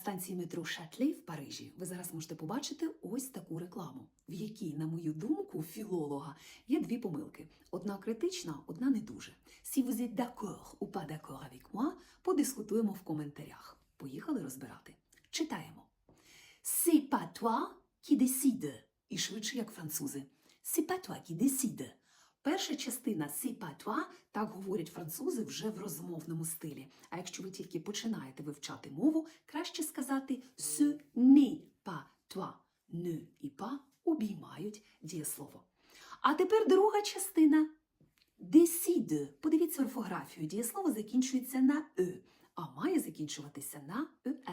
станції метро Шатлей в Парижі ви зараз можете побачити ось таку рекламу, в якій, на мою думку, філолога є дві помилки: одна критична, одна не дуже. Si vous êtes d'accord ou pas d'accord avec moi, подискутуємо в коментарях. Поїхали розбирати. Читаємо. C'est pas toi qui décide. І швидше, як французи. C'est pas toi qui décide. Перша частина «c'est pas toi» так говорять французи вже в розмовному стилі. А якщо ви тільки починаєте вивчати мову, краще сказати «ce n'est pas toi». «Ne» і «pas» обіймають дієслово. А тепер друга частина «décide». Подивіться орфографію. Дієслово закінчується на «е», а має закінчуватися на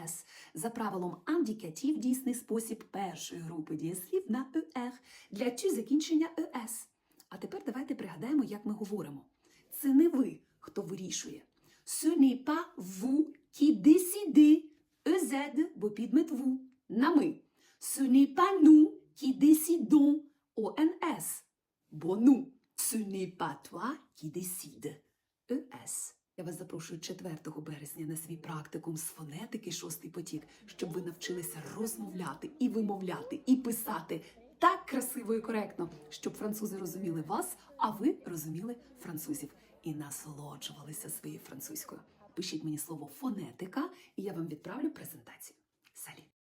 «ес». За правилом індикатив дійсний спосіб першої групи дієслів на «er». Для «тю» закінчення «ес». Давайте пригадаємо, як ми говоримо. Це не ви, хто вирішує. Ce n'est pas vous qui décidez. EZ, бо підмет «vous» на ми. Ce n'est pas nous qui décidons. ONS, бо ну. Ce n'est pas toi qui décide. Я вас запрошую 4 березня на свій практикум з фонетики шостий потік, щоб ви навчилися розмовляти і вимовляти, і писати так красиво і коректно, щоб французи розуміли вас, а ви розуміли французів і насолоджувалися своєю французькою. Пишіть мені слово фонетика, і я вам відправлю презентацію.